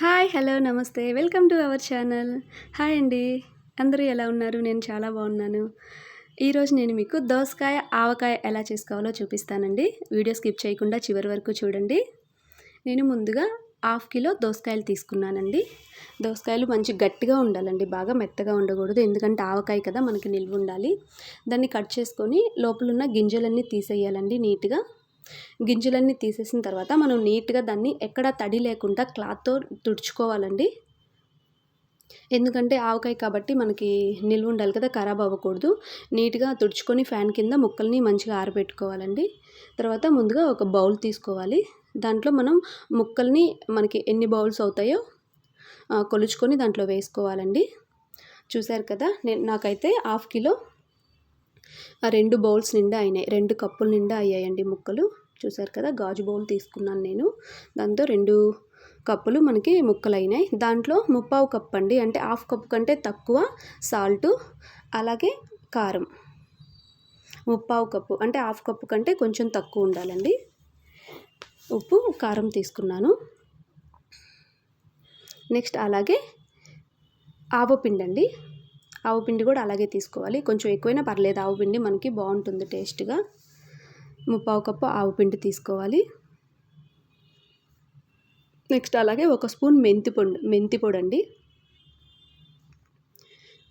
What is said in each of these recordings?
Hi hello నమస్తే. Welcome to our channel. Hi అండి. అందరూ ఎలా ఉన్నారు? నేను చాలా బాగున్నాను. ఈరోజు నేను మీకు దోసకాయ ఆవకాయ ఎలా చేసుకోవాలో చూపిస్తానండి. వీడియో స్కిప్ చేయకుండా చివరి వరకు చూడండి. నేను ముందుగా హాఫ్ కిలో దోసకాయలు తీసుకున్నానండి. దోసకాయలు మంచి గట్టిగా ఉండాలండి. బాగా మెత్తగా ఉండకూడదు. ఎందుకంటే ఆవకాయ కదా మనకి నిల్వ ఉండాలి. దాన్ని కట్ చేసుకొని లోపలున్న గింజలన్నీ తీసేయాలండి నీట్గా. గింజలన్నీ తీసేసిన తర్వాత మనం నీట్గా దాన్ని ఎక్కడ తడి లేకుండా క్లాత్తో తుడుచుకోవాలండి. ఎందుకంటే ఆవకాయ కాబట్టి మనకి నిల్వ ఉండాలి కదా ఖరాబ్ అవ్వకూడదు. నీట్గా తుడుచుకొని ఫ్యాన్ కింద ముక్కల్ని మంచిగా ఆరబెట్టుకోవాలండి. తర్వాత ముందుగా ఒక బౌల్ తీసుకోవాలి. దాంట్లో మనం ముక్కల్ని మనకి ఎన్ని బౌల్స్ అవుతాయో కొలుచుకొని దాంట్లో వేసుకోవాలండి. చూశారు కదా నేను నాకైతే హాఫ్ కిలో రెండు బౌల్స్ నిండా అయినాయి. రెండు కప్పుల నిండా అయ్యాయండి ముక్కలు. చూసారు కదా గాజు బౌల్ తీసుకున్నాను నేను. దాంతో రెండు కప్పులు మనకి ముక్కలు అయినాయి దాంట్లో ముప్పావు కప్ అండి అంటే హాఫ్ కప్ కంటే తక్కువ సాల్టు అలాగే కారం. ముప్పావు కప్పు. అంటే హాఫ్ కప్పు కంటే కొంచెం తక్కువ ఉండాలండి. ఉప్పు కారం తీసుకున్నాను. నెక్స్ట్ అలాగే ఆవపిండి అండి ఆవు పిండి కూడా అలాగే తీసుకోవాలి. కొంచెం ఎక్కువైనా పర్లేదు ఆవు పిండి మనకి బాగుంటుంది టేస్ట్గా. ముప్పావు కప్పు ఆవు పిండి తీసుకోవాలి. నెక్స్ట్ అలాగే ఒక స్పూన్ మెంతి పొడి మెంతి పొడి అండి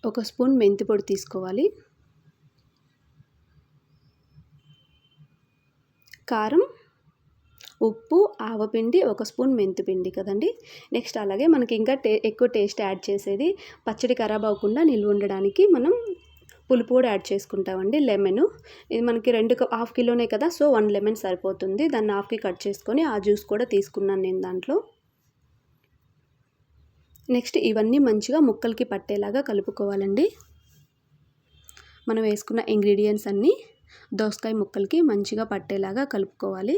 ఒక స్పూన్ మెంతి పొడి తీసుకోవాలి. కారం ఉప్పు ఆవపిండి ఒక స్పూన్ మెంతిపిండి కదండి. నెక్స్ట్ అలాగే మనకి ఇంకా టే ఎక్కువ టేస్ట్ యాడ్ చేసేది పచ్చడి ఖరాబ్ అవ్వకుండా నిల్వ ఉండడానికి మనం పులుపు కూడా యాడ్ చేసుకుంటామండి లెమన్. ఇది మనకి రెండు హాఫ్ కిలోనే కదా సో వన్ లెమన్ సరిపోతుంది. దాన్ని హాఫ్కి కట్ చేసుకొని ఆ జ్యూస్ కూడా తీసుకున్నాను నేను దాంట్లో. నెక్స్ట్ ఇవన్నీ మంచిగా ముక్కలకి పట్టేలాగా కలుపుకోవాలండి. మనం వేసుకున్న ఇంగ్రీడియంట్స్ అన్నీ దోసకాయ ముక్కలకి మంచిగా పట్టేలాగా కలుపుకోవాలి.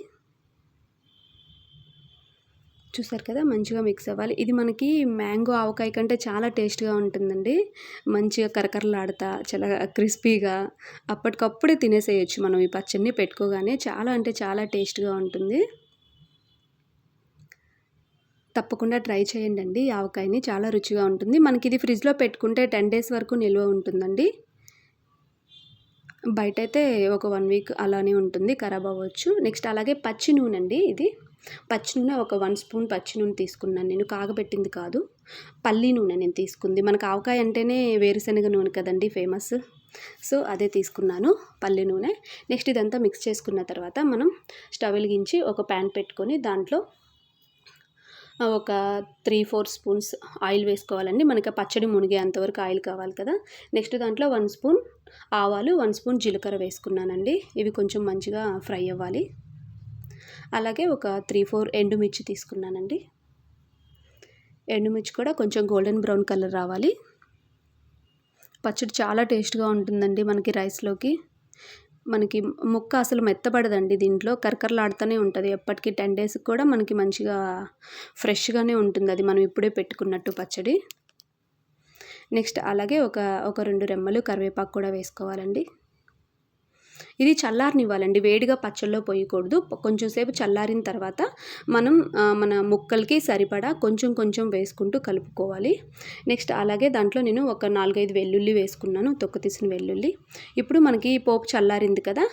చూసారు కదా మంచిగా మిక్స్ అవ్వాలి. ఇది మనకి మ్యాంగో ఆవకాయ కంటే చాలా టేస్ట్గా ఉంటుందండి. మంచిగా కరకరలాడతా చాలా క్రిస్పీగా అప్పటికప్పుడే తినేసేయచ్చు మనం ఈ పచ్చడిని పెట్టుకోగానే. చాలా అంటే చాలా టేస్ట్గా ఉంటుంది. తప్పకుండా ట్రై చేయండి అండి. ఆవకాయని చాలా రుచిగా ఉంటుంది. మనకి ఇది ఫ్రిడ్జ్లో పెట్టుకుంటే టెన్ డేస్ వరకు నిల్వ ఉంటుందండి. బయట అయితే ఒక వన్ వీక్ అలానే ఉంటుంది ఖరాబ్ అవ్వచ్చు. నెక్స్ట్ అలాగే పచ్చి నూనె అండి ఇది. పచ్చి నూనె ఒక వన్ స్పూన్ పచ్చి నూనె తీసుకున్నాను. నేను కాగబెట్టింది కాదు. పల్లి నూనె నేను తీసుకుంది. మనకు ఆవకాయ అంటేనే వేరుశనగ నూనె కదండి ఫేమస్. సో అదే తీసుకున్నాను పల్లి నూనె. నెక్స్ట్ ఇదంతా మిక్స్ చేసుకున్న తర్వాత మనం స్టవ్ వెలిగించి ఒక ప్యాన్ పెట్టుకొని దాంట్లో ఒక త్రీ ఫోర్ స్పూన్స్ ఆయిల్ వేసుకోవాలండి. మనకి పచ్చడి మునిగే అంతవరకు ఆయిల్ కావాలి కదా. నెక్స్ట్ దాంట్లో వన్ స్పూన్ ఆవాలు వన్ స్పూన్ జీలకర్ర వేసుకున్నానండి. ఇవి కొంచెం మంచిగా ఫ్రై అవ్వాలి. అలాగే ఒక త్రీ ఫోర్ ఎండుమిర్చి తీసుకున్నానండి. ఎండుమిర్చి కూడా కొంచెం గోల్డెన్ బ్రౌన్ కలర్ రావాలి. పచ్చడి చాలా టేస్ట్గా ఉంటుందండి మనకి రైస్లోకి. మనకి ముక్క అసలు మెత్తబడదండి దీంట్లో కరకరలాడుతూనే ఉంటుంది. ఎప్పటికీ టెన్ డేస్కి కూడా మనకి మంచిగా ఫ్రెష్గానే ఉంటుంది. అది మనం ఇప్పుడే పెట్టుకున్నట్టు పచ్చడి. నెక్స్ట్ అలాగే ఒక ఒక రెండు రెమ్మలు కరివేపాకు కూడా వేసుకోవాలండి. ఇది చల్లారనివ్వాలండి వేడిగా పచ్చళ్ళలో పోయకూడదు. కొంచెం సేపు చల్లారిన తర్వాత మనం మన ముక్కలకి సరిపడా కొంచెం కొంచెం వేసుకుంటూ కలుపుకోవాలి. నెక్స్ట్ అలాగే దాంట్లో నేను ఒక నాలుగైదు వెల్లుల్లి వేసుకున్నాను తొక్క తీసిన వెల్లుల్లి. ఇప్పుడు మనకి పోపు చల్లారింది కదా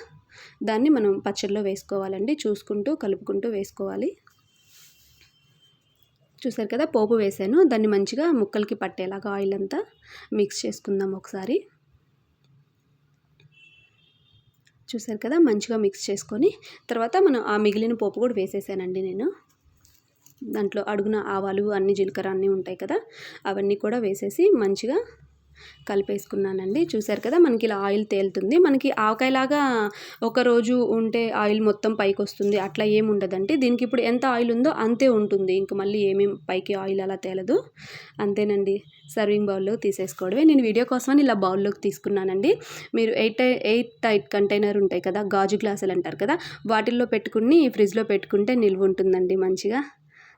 దాన్ని మనం పచ్చల్లో వేసుకోవాలండి. చూసుకుంటూ కలుపుకుంటూ వేసుకోవాలి. చూసారు కదా పోపు వేసాను. దాన్ని మంచిగా ముక్కలకి పట్టేలాగా ఆయిల్ అంతా మిక్స్ చేసుకుందాం ఒకసారి. చూసారు కదా మంచిగా మిక్స్ చేసుకొని తర్వాత మనం ఆ మిగిలిన పోపు కూడా వేసేసానండి నేను. దాంట్లో అడుగున ఆవాలు అన్ని జీలకర్ర అన్నీ ఉంటాయి కదా అవన్నీ కూడా వేసేసి మంచిగా కలిపేసుకున్నానండి. చూసారు కదా మనకి ఇలా ఆయిల్ తేలుతుంది. మనకి ఆవకాయలాగా ఒకరోజు ఉంటే ఆయిల్ మొత్తం పైకి వస్తుంది అట్లా ఏమి ఉండదండి. దీనికి ఇప్పుడు ఎంత ఆయిల్ ఉందో అంతే ఉంటుంది. ఇంక మళ్ళీ ఏమేం పైకి ఆయిల్ అలా తేలదు. అంతేనండి. సర్వింగ్ బౌల్లో తీసేసుకోవడమే. నేను వీడియో కోసమని ఇలా బౌల్లోకి తీసుకున్నానండి. మీరు ఎయిట్ ఎయిట్ టైట్ కంటైనర్ ఉంటాయి కదా గాజు గ్లాసులు అంటారు కదా వాటిల్లో పెట్టుకుని ఫ్రిడ్జ్లో పెట్టుకుంటే నిల్వ ఉంటుందండి మంచిగా.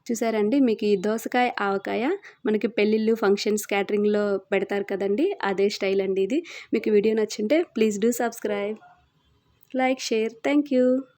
చూసారండి మీకు ఈ దోసకాయ ఆవకాయ మనకి పెళ్ళిళ్ళు ఫంక్షన్స్ క్యాటరింగ్లో పెడతారు కదండి అదే స్టైల్ అండి ఇది. మీకు video నచ్చింటే please do subscribe. Like share. Thank you